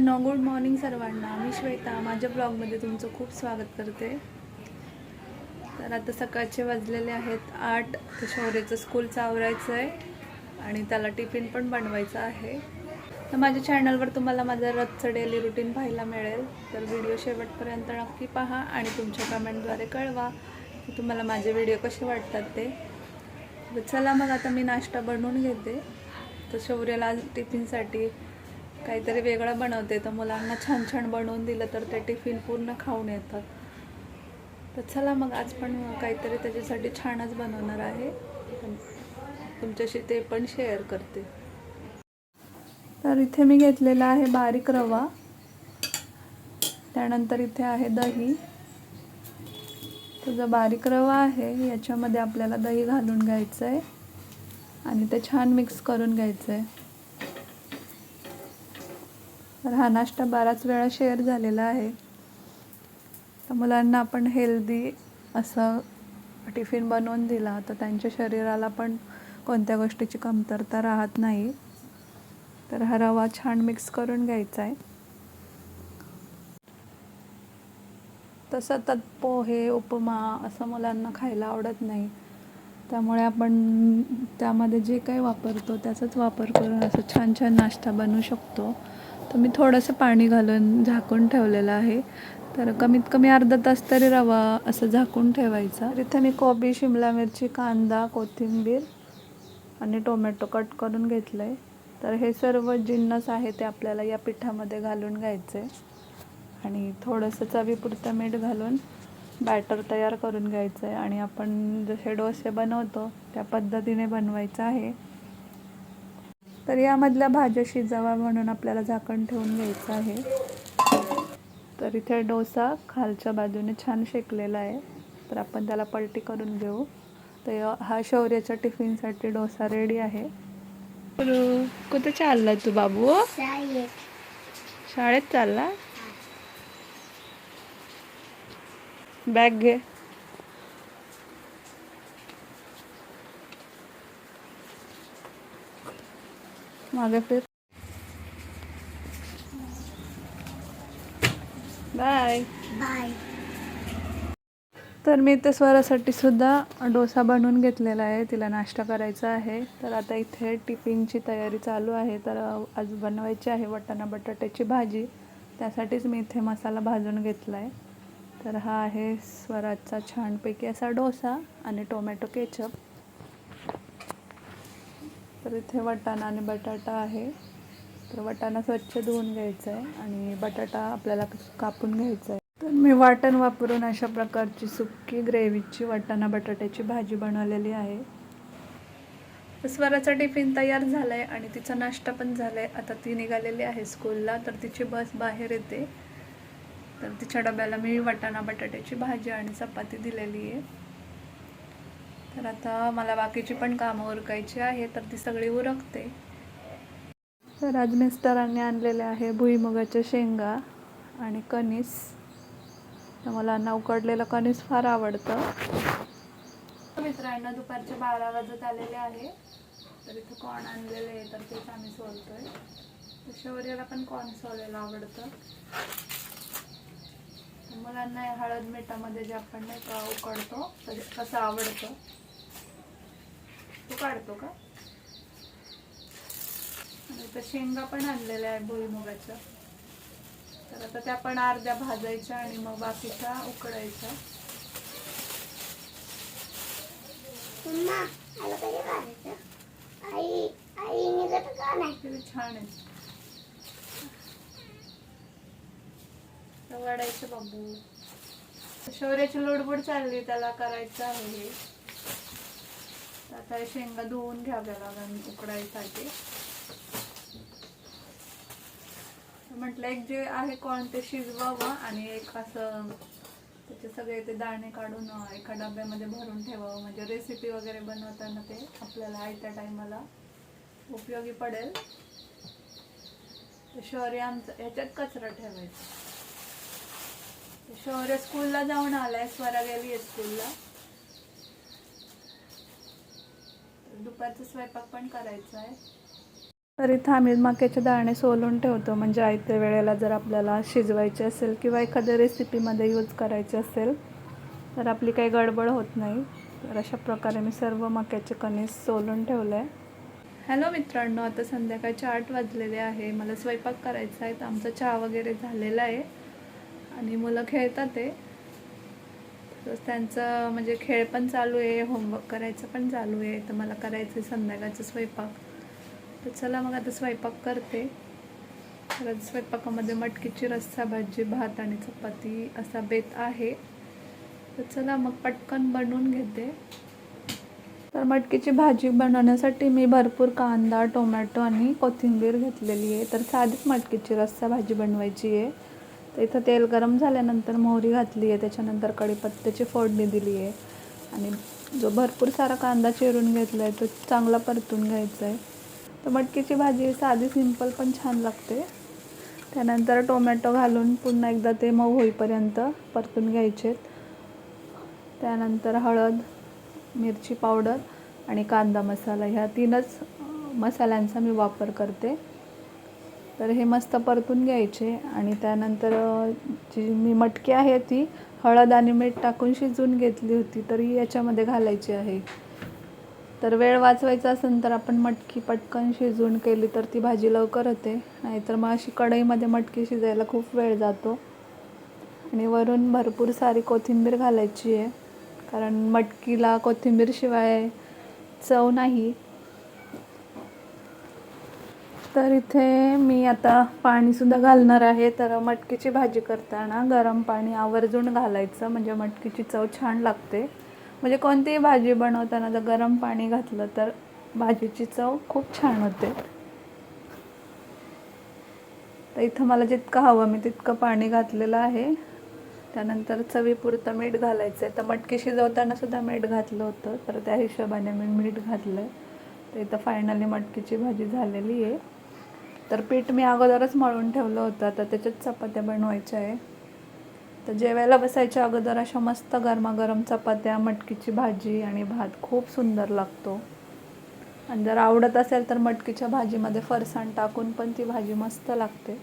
नमस्कार मित्रांनो good morning सर्वांना. मी श्वेता. माझ्या ब्लॉगमध्ये तुमचं खूप स्वागत करते. तर आता सकाळचे वाजलेले आहेत आठ. तर शौर्याचं स्कूलचं आवरायचं आहे आणि त्याला टिफिन पण बनवायचा आहे. तर माझ्या चॅनलवर तुम्हाला माझं रोजचं डेली रुटीन पाहायला मिळेल. तर व्हिडिओ शेवटपर्यंत नक्की पहा आणि तुमच्या कमेंटद्वारे कळवा की तुम्हाला माझे व्हिडिओ कसे वाटतात ते. चला मग आता मी नाश्ता बनवून घेते. तर शौर्याला टिफिनसाठी काहीतरी वेगळं बनवते. तर मुलांना छान छान बनवून दिलं तर ते टिफिन पूर्ण खाऊन येतात. तर चला मग आज पण काहीतरी त्याच्यासाठी छानच बनवणार आहे. तुमच्याशी ते पण शेअर करते. तर इथे मी घेतलेला आहे बारीक रवा. त्यानंतर इथे आहे दही. तो जो बारीक रवा आहे याच्यामध्ये आपल्याला दही घालून घ्यायचं आहे आणि ते छान मिक्स करून घ्यायचं आहे तर हा नाश्ता बराच वेळा शेअर झालेला आहे. तर मुलांना आपण हेल्दी असं टिफिन बनवून दिला तर त्यांच्या शरीराला पण कोणत्या गोष्टीची कमतरता राहत नाही. तर हा रवा छान मिक्स करून घ्यायचा आहे. तसं तर पोहे उपमा असं मुलांना खायला आवडत नाही. त्यामुळे आपण त्यामध्ये जे काही वापरतो त्याचाच वापर करून असं छान छान नाश्ता बनवू शकतो. तर मी थोडंसं पाणी घालून झाकून ठेवलेलं आहे. तर कमीत कमी अर्धा तास तरी रवा असं झाकून ठेवायचा. तर इथे मी कोबी शिमला मिरची कांदा कोथिंबीर आणि टोमॅटो कट करून घेतलं आहे तर हे सर्व जिन्नस आहे ते आपल्याला या पिठामध्ये घालून घ्यायचं आहे आणि थोडंसं चवीपुरतं मीठ घालून बॅटर तयार करून घ्यायचं आहे आणि आपण जसे डोसे बनवतो त्या पद्धतीने बनवायचं आहे. तर यामधल्या भाज्या शिजावा म्हणून आपल्याला झाकण ठेवून घ्यायचं आहे. तर इथे डोसा खालच्या बाजूने छान शेकलेला आहे. तर आपण त्याला पलटी करून घेऊ. तर हा शौर्याच्या टिफिनसाठी डोसा रेडी आहे. तर कुठे चालला तू बाबू? शाळेत चालला? बॅग घे. मागे फिर. बाय बाय तर मी इथे स्वरासाठी सुद्धा डोसा बनवून घेतलेला आहे. तिला नाश्ता करायचा आहे. तर आता इथे टिफिनची तयारी चालू आहे. तर आज बनवायची आहे वाटाणा बटाट्याची भाजी. त्यासाठीच मी इथे मसाला भाजून घेतला आहे तर हा आहे स्वराजचा छानपैकी असा डोसा आणि टोमॅटो केचप. तर इथे वाटाणा आणि बटाटा आहे. तर वाटाणा स्वच्छ धुवून घ्यायचा आहे आणि बटाटा आपल्याला कापून घ्यायचा आहे तर मी वाटण वापरून अशा प्रकारची सुक्की ग्रेव्हीची वाटाणा बटाट्याची भाजी बनवलेली आहे. स्वराचा टिफिन तयार झाला आहे आणि तिचा नाश्ता पण झाला आहे आता ती निघालेली आहे स्कूलला तर तिची बस बाहेर येते. तर तिच्या डब्याला मी वाटाणा बटाट्याची भाजी आणि चपाती दिलेली आहे. तर आता मला बाकीची पण कामं उरकायची आहे तर ती सगळी उरकते. तर आज मिस्टरांनी आणलेले आहे भुईमुगाच्या शेंगा आणि कणीस. तर मुलांना उकडलेलं कणीस फार आवडतं. मित्रांना दुपारचे बारा वाजत आलेले आहे. तर इथं कॉर्न आणलेले आहे तर तेच आम्ही सोलतोय. तर शौर्याला पण कॉर्न सोलायला आवडतं. मुलांना हळद मिठामध्ये जे आपण नाही का उकडतो तर कसं आवडतं. तू काढतो का? इथं शेंगा पण आणलेल्या आहे भुईमुगाच्या. तर आता त्या पण अर्ध्या भाजायच्या आणि मग बाकीच्या उकडायच्या. छान आहे. वाढायचं बाबू. शौर्याची लोडबोड चालली त्याला करायचं आहे हे. आता शेंगा धुवून घ्याव्या लागेल उकडायसाठी. म्हटलं एक जे आहे कोण ते शिजवावं आणि एक असं त्याचे सगळे ते दाणे काढून एका डब्यामध्ये भरून ठेवावं. म्हणजे रेसिपी वगैरे बनवताना ते आपल्याला आयत्या टायमाला उपयोगी पडेल. शौर्य आमचं ह्याच्यात कचरा ठेवायचा. शौर्य स्कूलला जाऊन आलाय स्वरा गेली आहे स्कूलला दुपारचा स्वयंपाक पण करायचा आहे. तर इथं आम्ही मक्याचे दाणे सोलून ठेवतो. म्हणजे आयत्या वेळेला जर आपल्याला शिजवायचे असेल किंवा एखाद्या रेसिपीमध्ये यूज करायचे असेल तर आपली काही गडबड होत नाही. तर अशा प्रकारे मी सर्व मक्याचे कणीस सोलून ठेवलं आहे हॅलो मित्रांनो आता संध्याकाळचे आठ वाजलेले आहे. मला स्वयंपाक करायचा आहे. तर आमचा चहा वगैरे झालेला आहे. आणि मुलं खेळतात आहे. त्यांचं म्हणजे खेळ पण चालू आहे होमवर्क करायचं पण चालू आहे तर मला करायचं आहे संध्याकाळचं स्वयंपाक. तर चला मग आता स्वयंपाक करते. तर स्वयंपाकामध्ये मटकीची रस्सा भाजी भात आणि चपाती असा बेत आहे. तर चला मग पटकन बनवून घेते. तर मटकीची भाजी बनवण्यासाठी मी भरपूर कांदा टोमॅटो आणि कोथिंबीर घेतलेली आहे. तर साधीच मटकीची रस्सा भाजी बनवायची आहे. तर इथं तेल गरम झाल्यानंतर मोहरी घातली आहे त्याच्यानंतर कढीपत्त्याची फोडणी दिली आहे. आणि जो भरपूर सारा कांदा चिरून घेतला आहे तो चांगला परतून घ्यायचा आहे तर मटकीची भाजी साधी सिंपल पण छान लागते. त्यानंतर टोमॅटो घालून पुन्हा एकदा ते मऊ होईपर्यंत परतून घ्यायचे त्यानंतर हळद मिरची पावडर आणि कांदा मसाला ह्या तीनच मसाल्यांचा मी वापर करते. तर हे मस्त परतून घ्यायचे आणि त्यानंतर जी मी मटकी आहे ती हळद आणि मीठ टाकून शिजवून घेतली होती तर ही याच्यामध्ये घालायची आहे. तर वेळ वाचवायचा असेल तर आपण मटकी पटकन शिजवून केली तर ती भाजी लवकर होते. नाहीतर मग अशी कढईमध्ये मटकी शिजायला खूप वेळ जातो. आणि वरून भरपूर सारी कोथिंबीर घालायची आहे. कारण मटकीला कोथिंबीरशिवाय चव नाही. तर इथे मी आता पाणीसुद्धा घालणार आहे. तर मटकीची भाजी करताना गरम पाणी आवर्जून घालायचं. म्हणजे मटकीची चव छान लागते. म्हणजे कोणतीही भाजी बनवताना जर गरम पाणी घातलं तर भाजीची चव खूप छान होते. तर इथं मला जितकं हवं मी तितकं पाणी घातलेलं आहे. त्यानंतर चवीपुरतं मीठ घालायचं आहे तर मटकी शिजवताना सुद्धा मीठ घातलं होतं. तर त्या हिशोबाने मी मीठ घातलं आहे तर इथं फायनली मटकीची भाजी झालेली आहे. तर पीठ मी अगोदरच मळून ठेवलं होतं. आता त्याच्यात चपात्या बनवायच्या आहे. तर जेवायला बसायच्या अगोदर अशा मस्त गरमागरम चपात्या मटकीची भाजी आणि भात खूप सुंदर लागतो. आणि जर आवडत असेल तर मटकीच्या भाजीमध्ये फरसाण टाकून पण ती भाजी मस्त लागते.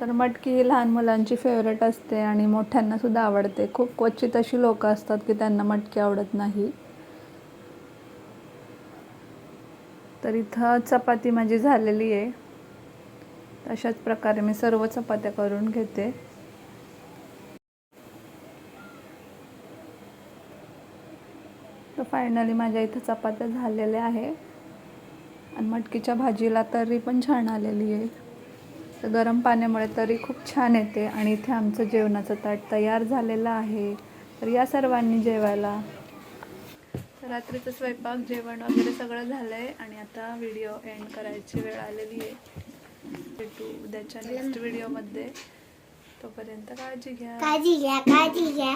तर मटकी ही लहान मुलांची फेवरेट असते आणि मोठ्यांनासुद्धा आवडते. खूप क्वचित अशी लोकं असतात की त्यांना मटकी आवडत नाही. तर इथं चपाती माझी झालेली आहे. अशाच प्रकारे मी सर्व चपात्या करून घेते. तर फायनली माझ्या इथं चपात्या झालेल्या आहे. आणि मटकीच्या भाजीला तरी पण छान आलेली आहे. तर गरम पाण्यामुळे तरी खूप छान येते. आणि इथे आमचं जेवणाचं ताट तयार झालेलं आहे. तर या सर्वांनी जेवायला. तर रात्रीचं स्वयंपाक जेवण वगैरे सगळं झालं आहे आणि आता व्हिडिओ एंड करायची वेळ आलेली आहे. भेटू उद्याच्या नेक्स्ट व्हिडिओमध्ये तोपर्यंत काळजी घ्या. काळजी घ्या काळजी घ्या.